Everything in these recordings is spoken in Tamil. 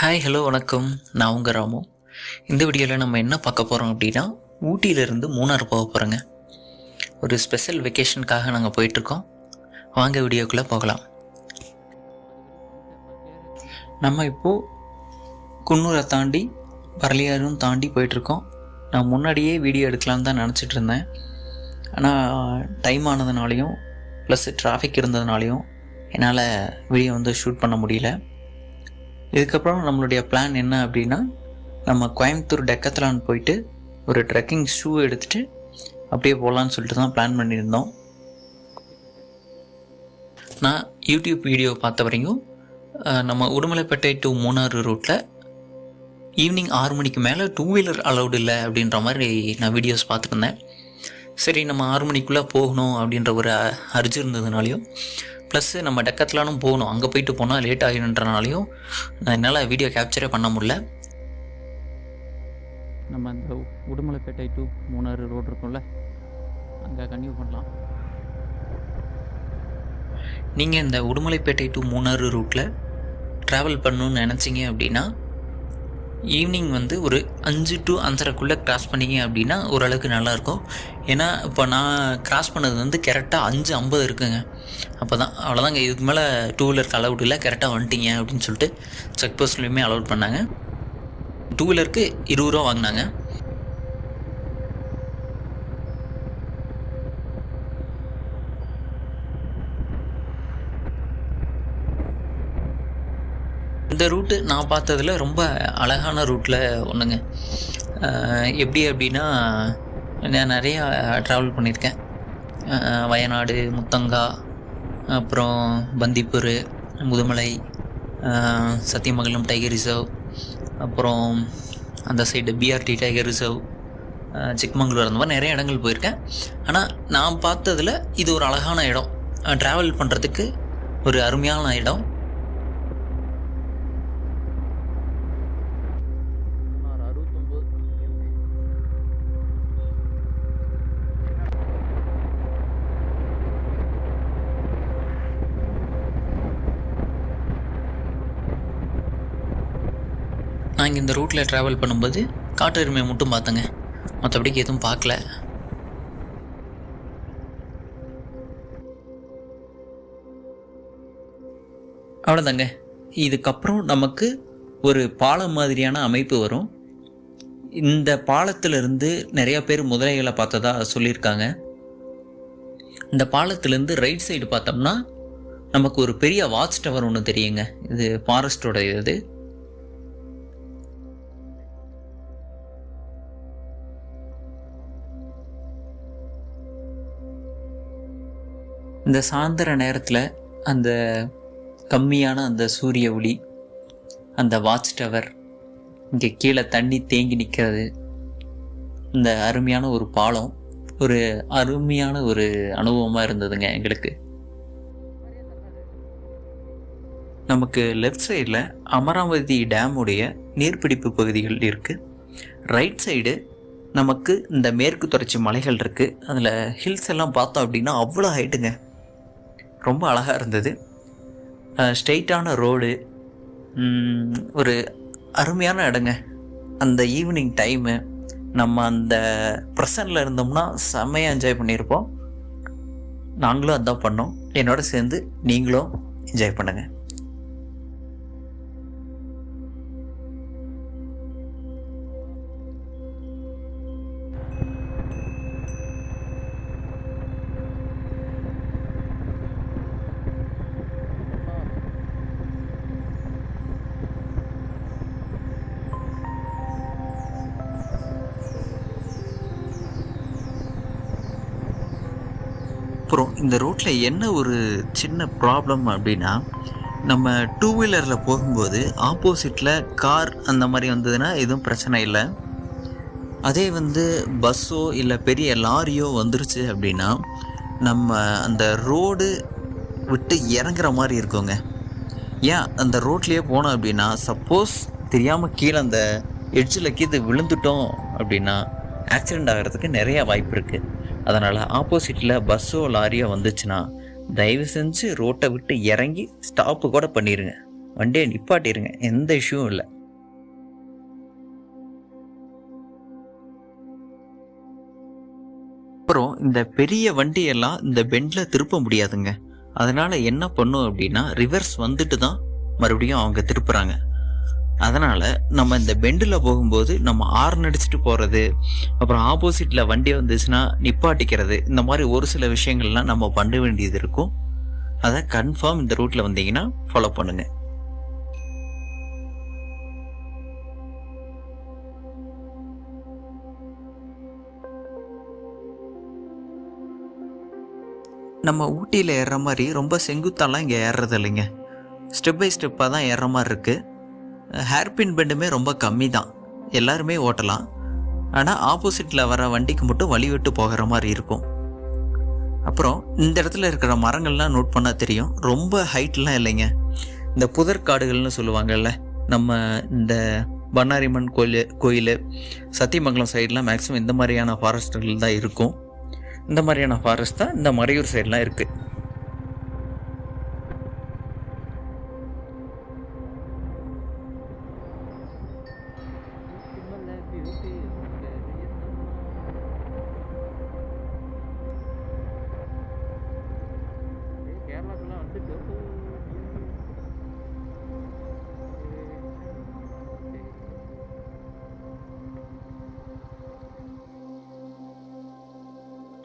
ஹாய் ஹலோ வணக்கம். நான் உங்கள் ராமு. இந்த வீடியோவில் நம்ம என்ன பார்க்க போகிறோம் அப்படின்னா ஊட்டியிலேருந்து மூணார் போக போகிறோங்க ஒரு ஸ்பெஷல் வெக்கேஷனுக்காக நாங்கள் போயிட்டுருக்கோம். வாங்க வீடியோக்குள்ளே போகலாம். நம்ம இப்போது குன்னூரை தாண்டி பரளியாரும் தாண்டி போயிட்டுருக்கோம். நான் முன்னாடியே வீடியோ எடுக்கலான்னு தான் நினச்சிட்டு இருந்தேன். ஆனால் டைம் ஆனதுனாலையும் ப்ளஸ் டிராஃபிக் இருந்ததுனாலையும் என்னால் வீடியோ வந்து ஷூட் பண்ண முடியல. இதுக்கப்புறம் நம்மளுடைய பிளான் என்ன அப்படின்னா நம்ம கோயம்புத்தூர் டெக்கத்லான் போயிட்டு ஒரு ட்ரெக்கிங் ஷூ எடுத்துகிட்டு அப்படியே போகலான்னு சொல்லிட்டு தான் பிளான் பண்ணியிருந்தோம். நான் யூடியூப் வீடியோ பார்த்த வரைக்கும் நம்ம உடுமலைப்பேட்டை டு மூணாறு ரூட்டில் ஈவினிங் ஆறு மணிக்கு மேலே டூ வீலர் அலௌடு இல்லை அப்படின்ற மாதிரி நான் வீடியோஸ் பார்த்துருந்தேன் சரி நம்ம ஆறு மணிக்குள்ளே போகணும் அப்படின்ற ஒரு அ- இருந்ததுனாலையும் ப்ளஸ்ஸு நம்ம டெக்கத்லானும் போகணும். அங்கே போயிட்டு போனால் லேட் ஆகிடுன்றனாலையும் என்னால் வீடியோ கேப்சரே பண்ண முடியல. நம்ம அந்த உடுமலைப்பேட்டை டு மூணாறு ரோடு இருக்கும்ல அங்கே கன்டினியூ பண்ணலாம். நீங்கள் இந்த உடுமலைப்பேட்டை டு மூணாறு ரூட்டில் ட்ராவல் பண்ணணும்னு நினச்சிங்க அப்படின்னா ஈவினிங் வந்து ஒரு அஞ்சு டு அஞ்சரைக்குள்ளே கிராஸ் பண்ணீங்க அப்படின்னா ஓரளவுக்கு நல்லாயிருக்கும். ஏன்னா இப்போ நான் கிராஸ் பண்ணது வந்து கரெக்டாக அஞ்சு ஐம்பது இருக்குங்க. அப்போ தான் அவ்வளோதாங்க இதுக்கு மேலே டூ வீலருக்கு அலௌட் இல்லை கரெக்டாக வந்துட்டீங்க அப்படின்னு சொல்லிட்டு செக் போஸ்ட்லேயுமே அலவுட் பண்ணாங்க. டூ வீலருக்கு இருபது ரூபா வாங்கினாங்க. இந்த ரூட்டு நான் பார்த்ததுல ரொம்ப அழகான ரூட்டில் ஒன்றுங்க எப்படி அப்படின்னா நான் நிறையா ட்ராவல் பண்ணியிருக்கேன். வயநாடு முத்தங்கா அப்புறம் பந்திப்பூர் முதுமலை சத்தியமங்கலம் டைகர் ரிசர்வ் அப்புறம் அந்த side BRT tiger reserve Chikmagalur அந்த மாதிரி நிறைய இடங்கள் போயிருக்கேன். ஆனால் நான் பார்த்ததுல இது ஒரு அழகான இடம். ட்ராவல் பண்ணுறதுக்கு ஒரு அருமையான இடம். நாங்கள் இந்த ரூட்டில் ட்ராவல் பண்ணும்போது காட்டு எருமையை மட்டும் பார்த்தேங்க. மற்றபடிக்கு எதுவும் பார்க்கல. அவ்வளோதாங்க இதுக்கப்புறம் நமக்கு ஒரு பாலம் மாதிரியான அமைப்பு வரும். இந்த பாலத்திலிருந்து நிறைய பேர் முதலைகளை பார்த்ததா சொல்லியிருக்காங்க. இந்த பாலத்திலேருந்து ரைட் சைடு பார்த்தோம்னா நமக்கு ஒரு பெரிய வாட்ச் டவர் ஒன்று தெரியுங்க. இது ஃபாரஸ்டோட இது. இந்த சாயந்தர நேரத்தில் அந்த கம்மியான அந்த சூரிய ஒளி அந்த வாட்ச் டவர் இங்கே கீழே தண்ணி தேங்கி நிற்கிறது இந்த அருமையான ஒரு பாலம் ஒரு அருமையான ஒரு அனுபவமாக இருந்ததுங்க எங்களுக்கு. நமக்கு லெஃப்ட் சைடில் அமராவதி டேமுடைய நீர்பிடிப்பு பகுதிகள் இருக்குது ரைட் சைடு நமக்கு இந்த மேற்கு தொடர்ச்சி மலைகள் இருக்குது அதில் ஹில்ஸ் எல்லாம் பார்த்தோம் அப்படின்னா அவ்வளோ ஹைட்டுங்க ரொம்ப அழகாக இருந்தது. ஸ்ட்ரெயிட்டான ரோடு. ஒரு அருமையான இடங்க. அந்த ஈவினிங் டைமு நம்ம அந்த ப்ரெசனில் இருந்தோம்னா செம்மையாக என்ஜாய் பண்ணியிருப்போம். நாங்களும் அதான் பண்ணோம். என்னோட சேர்ந்து நீங்களும் என்ஜாய் பண்ணுங்கள் அப்புறம் இந்த ரோட்டில் என்ன ஒரு சின்ன ப்ராப்ளம் அப்படின்னா நம்ம டூ வீலரில் போகும்போது ஆப்போசிட்டில் கார் அந்த மாதிரி வந்ததுன்னா எதுவும் பிரச்சனை இல்லை. அதே வந்து பஸ்ஸோ இல்லை பெரிய லாரியோ வந்துருச்சு அப்படின்னா நம்ம அந்த ரோடு விட்டு இறங்குற மாதிரி இருக்குங்க. ஏன் அந்த ரோட்லேயே போனோம் அப்படின்னா சப்போஸ் தெரியாமல் கீழே அந்த எட்ஜில் கீழே விழுந்துட்டோம் அப்படின்னா ஆக்சிடெண்ட் ஆகிறதுக்கு நிறையா வாய்ப்பு இருக்குது அதனால் ஆப்போசிட்டில் பஸ்ஸோ லாரியோ வந்துச்சுன்னா தயவு செஞ்சு ரோட்டை விட்டு இறங்கி ஸ்டாப்பு கூட பண்ணிடுங்க வண்டியை நிப்பாட்டிடுங்க எந்த இஷ்யூவும் இல்லை. அப்புறம் இந்த பெரிய வண்டியெல்லாம் இந்த பெண்டில் திருப்ப முடியாதுங்க. அதனால் என்ன பண்ணும் அப்படின்னா ரிவர்ஸ் வந்துட்டு தான் மறுபடியும் அவங்க திருப்புறாங்க. அதனால் நம்ம இந்த பெண்டில் போகும்போது நம்ம ஆர்ன் அடிச்சுட்டு போகிறது அப்புறம் ஆப்போசிட்டில் வண்டி வந்துச்சுன்னா நிப்பாட்டிக்கிறது இந்த மாதிரி ஒரு சில விஷயங்கள்லாம் நம்ம பண்ண வேண்டியது இருக்கும். அதை கன்ஃபார்ம் இந்த ரூட்டில் வந்தீங்கன்னா ஃபாலோ பண்ணுங்கள் நம்ம ஊட்டியில் ஏறுற மாதிரி ரொம்ப செங்குத்தாலாம் இங்கே ஏறுறது இல்லைங்க. ஸ்டெப் பை ஸ்டெப்பாக தான் ஏறுற மாதிரி இருக்குது ஹேர்பின் பெண்டுமே ரொம்ப கம்மி தான். எல்லாருமே ஓட்டலாம். ஆனால் ஆப்போசிட்டில் வர வண்டிக்கு மட்டும் வழி விட்டு போகிற மாதிரி இருக்கும். அப்புறம் இந்த இடத்துல இருக்கிற மரங்கள்லாம் நோட் பண்ணால் தெரியும். ரொம்ப ஹைட்லாம் இல்லைங்க. இந்த புதற்காடுகள்னு சொல்லுவாங்கல்ல நம்ம இந்த பண்ணாரிமன் கோயில் கோயில் சத்தியமங்கலம் சைட்லாம் மேக்ஸிமம் இந்த மாதிரியான ஃபாரஸ்ட்டுகள் தான் இருக்கும். இந்த மாதிரியான ஃபாரஸ்ட் தான் இந்த மறையூர் சைட்லாம் இருக்குது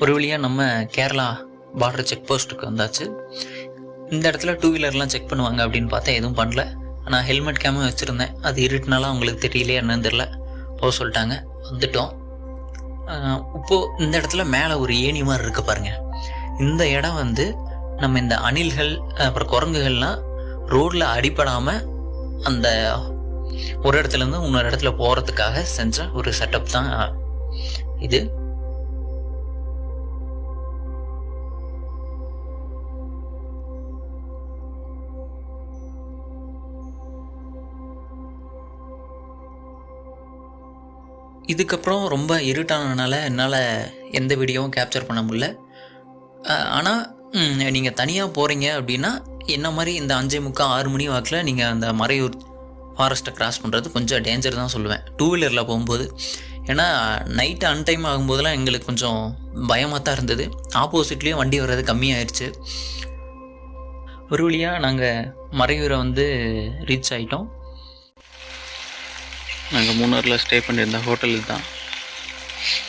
ஒரு வழியாக நம்ம கேரளா பார்டர் செக் போஸ்ட்டுக்கு வந்தாச்சு. இந்த இடத்துல டூ வீலர்லாம் செக் பண்ணுவாங்க அப்படின்னு பார்த்தா எதுவும் பண்ணல. ஆனால் ஹெல்மெட் கேமும் வச்சுருந்தேன். அது இருட்டினாலும் அவங்களுக்கு தெரியலையே என்னன்னு தெரில போக சொல்லிட்டாங்க. வந்துட்டோம். இப்போது இந்த இடத்துல மேலே ஒரு ஏணி மாதிரி இருக்குது பாருங்கள் இந்த இடம் வந்து நம்ம இந்த அணில்கள் அப்புறம் குரங்குகள்லாம் ரோட்டில் அடிப்படாமல் அந்த ஒரு இடத்துலேருந்து இன்னொரு இடத்துல போகிறதுக்காக செஞ்ச ஒரு செட்டப் தான் இது. இதுக்கப்புறம் ரொம்ப இருட்டானதுனால என்னால் எந்த வீடியோவும் கேப்சர் பண்ண முடில ஆனால் நீங்கள் தனியாக போகிறீங்க அப்படின்னா என்ன மாதிரி இந்த அஞ்சே முக்கால் ஆறு மணி வாக்கில் நீங்கள் அந்த மறையூர் ஃபாரஸ்ட்டை கிராஸ் பண்ணுறது கொஞ்சம் டேஞ்சர் தான் சொல்லுவேன். டூ வீலரில் போகும்போது. ஏன்னா நைட்டு அன்டைம் ஆகும்போதெல்லாம் எங்களுக்கு கொஞ்சம் பயமாக தான் இருந்தது. ஆப்போசிட்லேயும் வண்டி வர்றது கம்மியாயிருச்சு. ஒரு வழியாக நாங்கள் மறையூரை வந்து ரீச் ஆகிட்டோம் நாங்கள் மூணாரில் ஸ்டே பண்ணியிருந்த ஹோட்டல் தான்.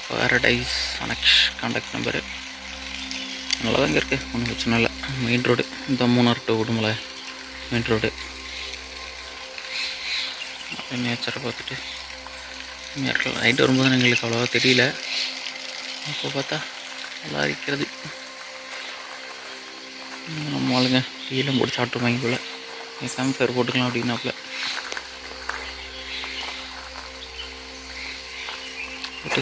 பேரடைஸ் அனக்ஷ் கான்டாக்ட் நம்பரு நல்லா தாங்க இருக்குது ஒன்றும் பிரச்சனை இல்லை. மெயின் ரோடு இந்த Munnar to Udumalai. Main road நேச்சரை பார்த்துட்டு நேரில் நைட்டு வரும்போது எங்களுக்கு அவ்வளோவா தெரியல. அப்போ பார்த்தா நல்லா இருக்கிறது. நம்ம ஆளுங்க டீலாம் போட்டு சாப்பிட்டு வாங்கி போல் ஃபேர் போட்டுக்கலாம் அப்படின்னாப்புல. It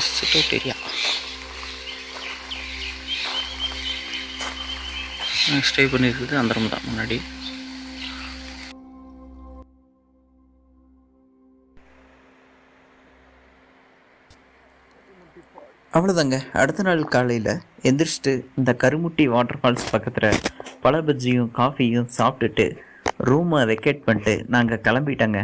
ஸ்டே பண்ணியிருக்குது அந்த ரூம் தான் முன்னாடி. அவ்வளோதாங்க அடுத்த நாள் காலையில் எந்திரிச்சிட்டு இந்த கருமுட்டி வாட்டர் ஃபால்ஸ் பக்கத்தில் பழ பஜ்ஜியும் காஃபியும் சாப்பிட்டுட்டு ரூமை வெக்கேட் பண்ணிட்டு நாங்கள் கிளம்பிட்டோங்க.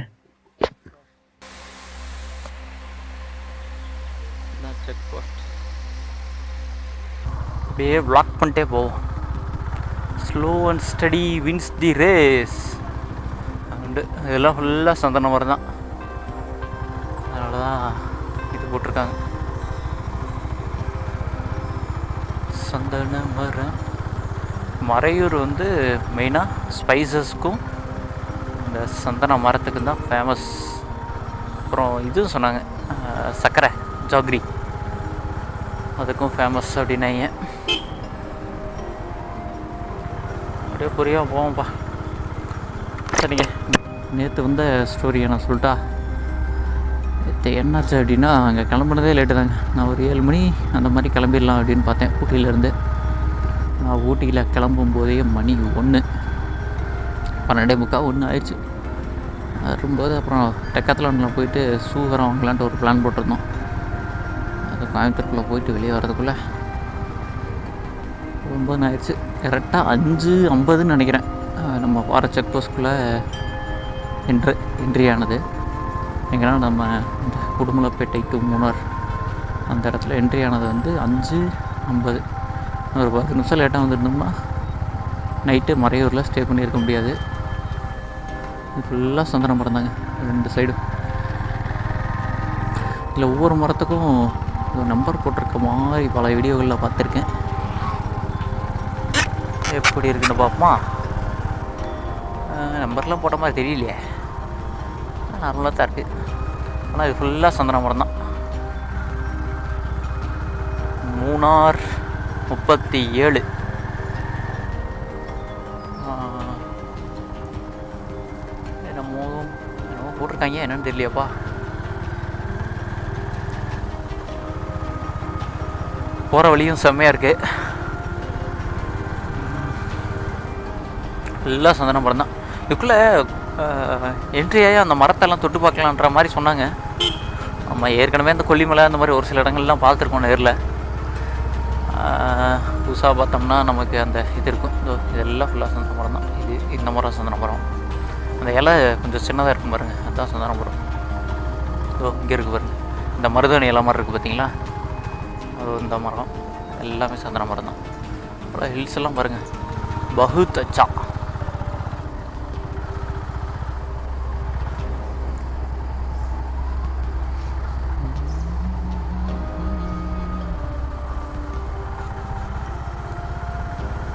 அப்படியே பிளாக் பண்ணிட்டே போவோம். Slow and steady wins the race உண்டு இதெல்லாம் ஃபுல்லாக சந்தன மரம் தான். அதனால தான் இது போட்டிருக்காங்க. சந்தன மரம். மறையூர் வந்து மெயினாக ஸ்பைசஸ்க்கும் இந்த சந்தன மரத்துக்கும் தான் ஃபேமஸ் அப்புறம் இதுவும் சொன்னாங்க சர்க்கரை ஜாக்ரி அதுக்கும் ஃபேமஸ் அப்படின்னாங்க. அப்படியே பொறியாக போவோம்ப்பா. சரிங்க. நேற்று வந்த ஸ்டோரியை நான் சொல்லிட்டா நேற்று என்னாச்சு அப்படின்னா அங்கே கிளம்புனதே லேட்டு தாங்க. நான் ஒரு ஏழு மணி அந்த மாதிரி கிளம்பிடலாம் அப்படின்னு பார்த்தேன் ஊட்டியிலேருந்து நான் ஊட்டியில் கிளம்பும் போதே மணி ஒன்று பன்னெண்டே முக்கால் ஒன்று ஆயிடுச்சு. வரும்போது அப்புறம் டெக்கத்தில் போயிட்டு சூகரம் வாங்கலான்ட்டு ஒரு பிளான் போட்டிருந்தோம். கோயம்புத்தூருக்குள்ளே போயிட்டு வெளியே வரதுக்குள்ளே ஒம்பது ஆயிடுச்சு கரெக்டாக அஞ்சு ஐம்பதுன்னு நினைக்கிறேன். நம்ம வார செக் போஸ்ட்குள்ளே என்ட்ரி ஆனது எங்கன்னா நம்ம இந்த உடுமலைப்பேட்டை டு மூணார் அந்த இடத்துல என்ட்ரி ஆனது வந்து அஞ்சு ஐம்பது. ஒரு பத்து நிமிஷம் லேட்டாக வந்துருந்தோம்னா நைட்டு மறையூரில் ஸ்டே பண்ணியிருக்க முடியாது. ஃபுல்லாக சந்தனம் மரம் தாங்க ரெண்டு சைடும். இல்லை ஒவ்வொரு மரத்துக்கும் நம்பர் போட்டிருக்க மாதிரி பல வீடியோகளில் பார்த்துருக்கேன். எப்படி இருக்குன்னு பார்ப்போமா? நம்பர்லாம் போட்ட மாதிரி தெரியலையே. நார்மலாக தான் இருக்குது ஆனால் இது ஃபுல்லாக சந்தன மரம் தான். மூணார் முப்பத்தி ஏழு. என்னமோ என்னமோ போட்டிருக்காங்க என்னன்னு தெரியலையாப்பா. போகிற வழியும் செம்மையாக இருக்குது ஃபுல்லாக சந்தன மரம் தான் இதுக்குள்ளே என்ட்ரி ஆகி அந்த மரத்தெல்லாம் தொட்டு பார்க்கலான்ற மாதிரி சொன்னாங்க. நம்ம ஏற்கனவே இந்த கொல்லிமலை அந்த மாதிரி ஒரு சில இடங்கள்லாம் பார்த்துருக்கோம் நேரில். புதுசாக பார்த்தோம்னா நமக்கு அந்த இது இருக்கும். இதோ இதெல்லாம் ஃபுல்லாக சந்தன மரம் தான் இது இந்த மரம் சந்தன மரம். அந்த இலை கொஞ்சம் சின்னதாக இருக்கும் பாருங்கள் அதுதான் சந்தன மரம். இதோ இங்கே இருக்குது பாருங்கள் இந்த மருதாணி இலை மாதிரி இருக்குது பார்த்தீங்களா இந்த மரம் எல்லாமே சந்தன மரம் தான் அப்புறம் ஹில்ஸ் எல்லாம் பாருங்கள் பகுத்தச்சா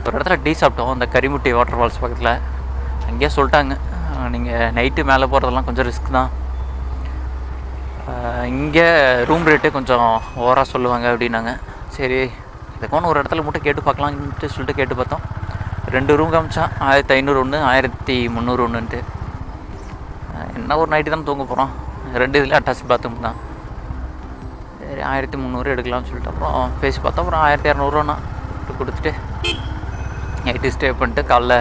ஒரு இடத்துல டீ சாப்பிட்டோம். அந்த கரிமுட்டி வாட்டர் ஃபால்ஸ் பக்கத்தில். அங்கேயே சொல்லிட்டாங்க. நீங்கள் நைட்டு மேலே போகிறதெல்லாம் கொஞ்சம் ரிஸ்க் தான். இங்கே ரூம் ரேட்டு கொஞ்சம் ஓவராக சொல்லுவாங்க அப்படின்னாங்க. சரி இதுக்கான ஒரு இடத்துல மட்டும் கேட்டு பார்க்கலான்ட்டு சொல்லிட்டு கேட்டு பார்த்தோம். ரெண்டு ரூம் காமிச்சான். ஆயிரத்தி ஐநூறு ஒன்று ஆயிரத்தி முந்நூறு ஒன்றுன்ட்டு என்ன ஒரு நைட்டு தான் தூங்க போகிறோம் ரெண்டு இதில் அட்டாச் பாத்ரூம் தான். சரி ஆயிரத்தி முந்நூறு எடுக்கலாம்னு சொல்லிட்டு அப்புறம் பேசி பார்த்தோம். அப்புறம் ஆயிரத்தி இரநூறுவாண்ணா கொடுத்துட்டு நைட்டு ஸ்டே பண்ணிட்டு காலைல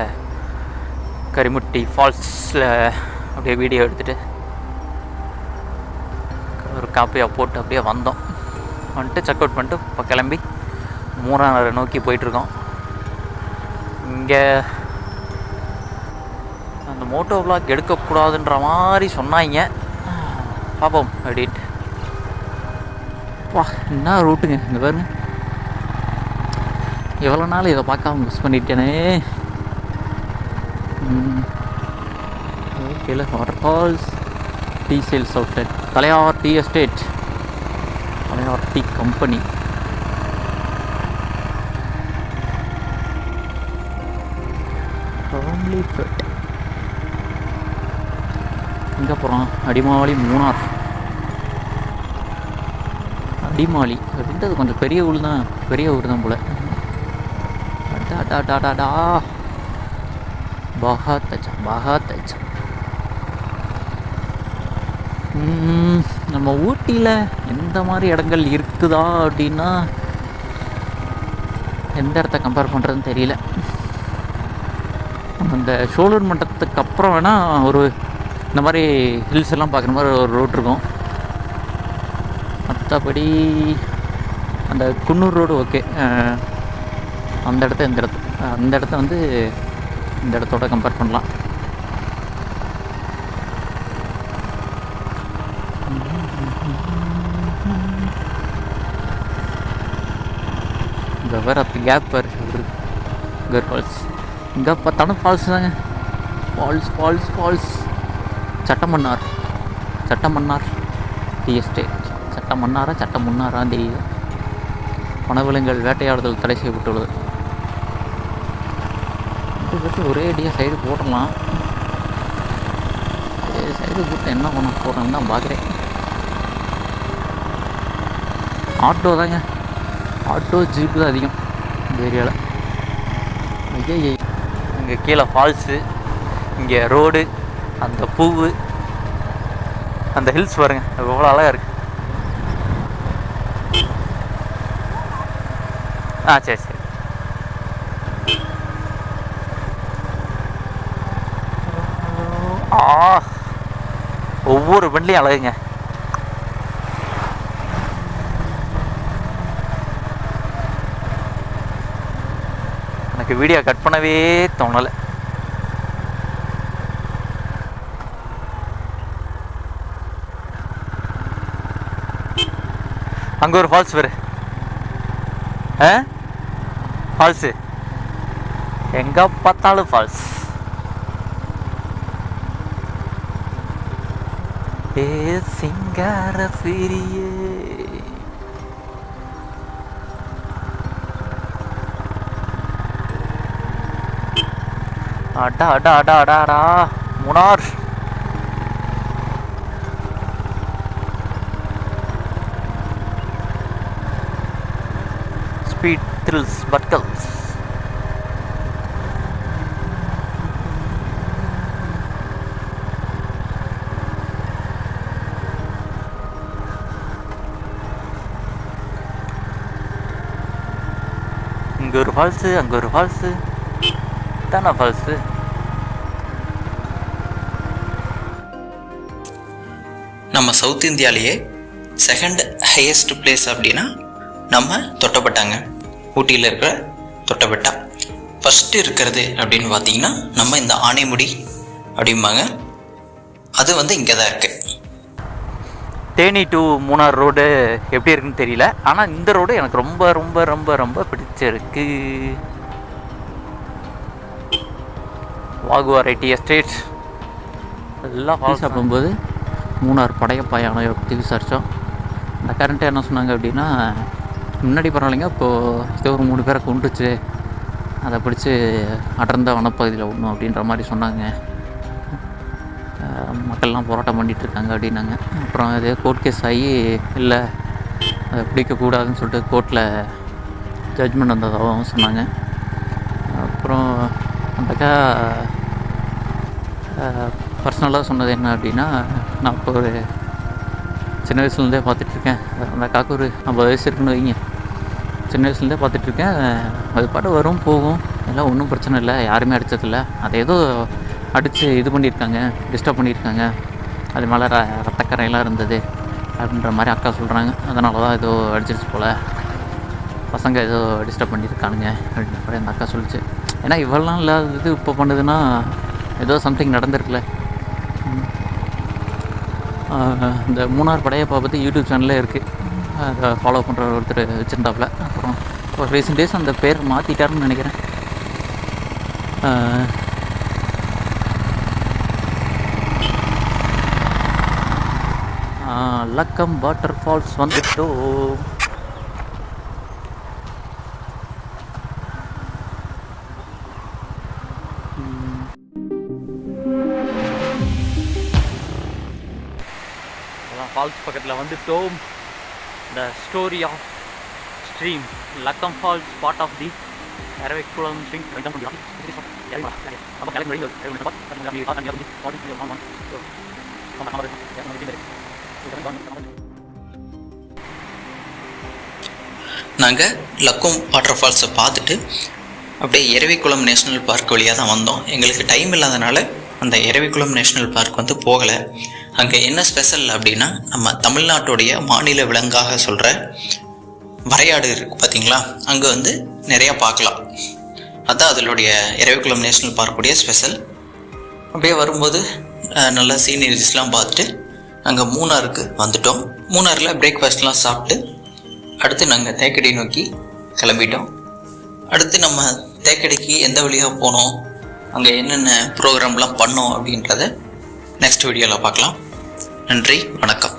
கரிமுட்டி ஃபால்ஸில் அப்படியே வீடியோ எடுத்துகிட்டு காப்பியாக போட்டு அப்படியே வந்தோம். வந்துட்டு செக் அவுட் பண்ணிட்டு இப்போ கிளம்பி மூணாறு நோக்கி போயிட்டுருக்கோம். இங்கே அந்த மோட்டோ விளாக் எடுக்கக்கூடாதுன்ற மாதிரி சொன்னாங்க. பார்ப்போம் அப்படின்ட்டு வா என்ன ரூட்டுங்க இங்கே பாருங்க. எவ்வளோ நாள் இதை பார்க்காம மிஸ் பண்ணிட்டேனே. ஓகேல water falls tea sales outlet Thalayar tea estate Thalayar tea company. Family fit எங்கே போகிறோம் அடிமாலி மூணார். அடிமாலி அப்படின்றது கொஞ்சம் பெரிய ஊர் தான் பெரிய ஊர் தான் போல். டா டா டா டா டா. பகா தச்சா பகா தச்சா நம்ம ஊட்டியில் எந்த மாதிரி இடங்கள் இருக்குதா அப்படின்னா எந்த இடத்த கம்பேர் பண்ணுறதுன்னு தெரியல. அந்த சோழூர் மட்டத்துக்கு அப்புறம் வேணால் ஒரு இந்த மாதிரி ஹில்ஸ் எல்லாம் பார்க்குற மாதிரி ஒரு ரோட் இருக்கும். மற்றபடி அந்த குன்னூர் ரோடு ஓகே அந்த இடத்த இந்த இடத்து அந்த இடத்த வந்து இந்த இடத்தோட கம்பேர் பண்ணலாம். இங்கே வேற கேப் வேறு கர் ஃபால்ஸ் இங்கே பார்த்தாலும் ஃபால்ஸ் தாங்க. Falls falls falls Chattamunnar. Chattamunnar. Tea estate சட்டமன்னாரா சட்டமுன்னாரா தெரியல. வனவிலங்குகள் வேட்டையாடுதல் தடை செய்யப்பட்டுள்ளது. இது ஒரே அடியாக சைடு போடலாம் சைடு போட்டு என்ன பண்ண போடுறேன்னு தான் பார்க்குறேன். ஆட்டோ தாங்க. ஆட்டோ ஜீப்பு தான் அதிகம். இந்த ஏரியாவில் ஐயா இங்கே கீழே ஃபால்ஸு இங்கே ரோடு அந்த பூவு அந்த ஹில்ஸ் பாருங்க. எவ்வளோ அழகாக இருக்குது ஆ சரி சரி. ஆ ஒவ்வொரு வண்டியும் அழகுங்க. எனக்கு வீடியோ கட் பண்ணவே தோணலை. அங்க ஒரு ஃபால்ஸ் வரு ஆ? ஃபால்ஸு எங்க பார்த்தாலும் ஃபால்ஸ் ஏ சிங்கார சிறியே அடா அடா அடா அடா அடா. முனார். ஸ்பீட் த்ரில்ஸ் பட்கல்ஸ் இங்கே ஒரு ஃபால்ஸு அங்கே ஒரு ஃபால்ஸு தானே ஃபால்ஸு நம்ம சவுத் இந்தியாவிலேயே செகண்ட் ஹையஸ்ட் பிளேஸ் அப்படின்னா நம்ம தொட்டப்பட்டாங்க. ஊட்டியில் இருக்கிற தொட்டபெட்டா ஃபஸ்ட்டு இருக்கிறது அப்படின்னு பார்த்தீங்கன்னா நம்ம இந்த ஆனைமுடி அப்படிம்பாங்க. அது வந்து இங்கே தான் இருக்குது தேனி டு மூணார் ரோடு எப்படி இருக்குன்னு தெரியல. ஆனால் இந்த ரோடு எனக்கு ரொம்ப ரொம்ப ரொம்ப ரொம்ப பிடிச்சிருக்கு. வாகுவாரைட்டி எஸ்டேட் எல்லாம் டீ சாப்பிடும்போது மூணார் படையப்பா யானையை பற்றி விசாரித்தோம். அந்த கரண்ட்டு என்ன சொன்னாங்க அப்படின்னா முன்னாடி பரவாயில்லைங்க இப்போது ஏதோ ஒரு மூணு பேரை கொண்டுச்சு அதை பிடிச்சி அடர்ந்த வனப்பகுதியில் விடணும் அப்படின்ற மாதிரி சொன்னாங்க. மக்கள்லாம் போராட்டம் பண்ணிகிட்ருக்காங்க இருக்காங்க அப்படின்னாங்க. அப்புறம் அது கோர்ட் கேஸ் ஆகி இல்லை அதை பிடிக்கக்கூடாதுன்னு சொல்லிட்டு கோர்ட்டில் ஜட்ஜ்மெண்ட் வந்ததாகவும் சொன்னாங்க. அப்புறம் அந்த அக்கா பர்சனலாக சொன்னது என்ன அப்படின்னா நான் இப்போ ஒரு சின்ன வயசுலேருந்தே பார்த்துட்ருக்கேன். அந்த அக்காவுக்கு ஒரு ஐம்பது வயசு இருக்குன்னு வைங்க. சின்ன வயசுலேருந்தே பார்த்துட்ருக்கேன். அது பாட்டு வரும் போகும். எல்லாம் ஒன்றும் பிரச்சனை இல்லை. யாருமே அடித்ததில்ல அதை ஏதோ அடித்து இது பண்ணியிருக்காங்க டிஸ்டர்ப் பண்ணியிருக்காங்க. அது மேலே ர ரத்தக்கரையெல்லாம் இருந்தது அப்படின்ற மாதிரி அக்கா சொல்கிறாங்க அதனால தான் ஏதோ அடிச்சிருச்சு போல். பசங்க ஏதோ டிஸ்டர்ப் பண்ணியிருக்கானுங்க அப்படின்ற மாதிரி அந்த அக்கா சொல்லிச்சு. ஏன்னா இவெல்லாம் இல்லாதது இப்போ பண்ணுதுன்னா ஏதோ சம்திங் நடந்திருக்குல்ல இந்த மூணார் படையப்பா பற்றி யூடியூப் சேனலே இருக்குது அதை ஃபாலோ பண்ணுற ஒருத்தர் வச்சுருந்தாப்புல. அப்புறம் ஒரு ரீசெண்ட் டேஸ் அந்த பேர் மாற்றிட்டாருன்னு நினைக்கிறேன். லக்கம் வாட்டர் ஃபால்ஸ் வந்துட்டோம். ஃபால்ஸ் பக்கத்தில் வந்துட்டோம் the story of stream Lakkam falls part of the Aravaikulam stream நாங்கள் லக்கும் வாட்டர் ஃபால்ஸை பார்த்துட்டு அப்படியே இரவிக்குளம் நேஷ்னல் பார்க் வழியாக தான் வந்தோம். எங்களுக்கு டைம் இல்லாதனால அந்த இரவிக்குளம் நேஷ்னல் பார்க் வந்து போகலை. அங்கே என்ன ஸ்பெஷல் அப்படின்னா நம்ம தமிழ்நாட்டுடைய மாநில விலங்காக சொல்கிற வரையாடு இருக்குது பார்த்தீங்களா அங்கே வந்து நிறையா பார்க்கலாம். அதுதான் அதனுடைய இரவிக்குளம் நேஷ்னல் பார்க்குடைய ஸ்பெஷல் அப்படியே வரும்போது நல்லா நல்ல சீனரிஸ்லாம் பார்த்துட்டு நாங்கள் மூணாருக்கு வந்துட்டோம். மூணாரில் பிரேக்ஃபாஸ்ட்லாம் சாப்பிட்டு அடுத்து நாங்கள் தேக்கடி நோக்கி கிளம்பிட்டோம். அடுத்து நம்ம தேக்கடிக்கு எந்த வழியாக போனோம்? அங்கே என்னென்ன ப்ரோக்ராம்லாம் பண்ணோம் அப்படின்றத நெக்ஸ்ட் வீடியோவில் பார்க்கலாம். நன்றி வணக்கம்.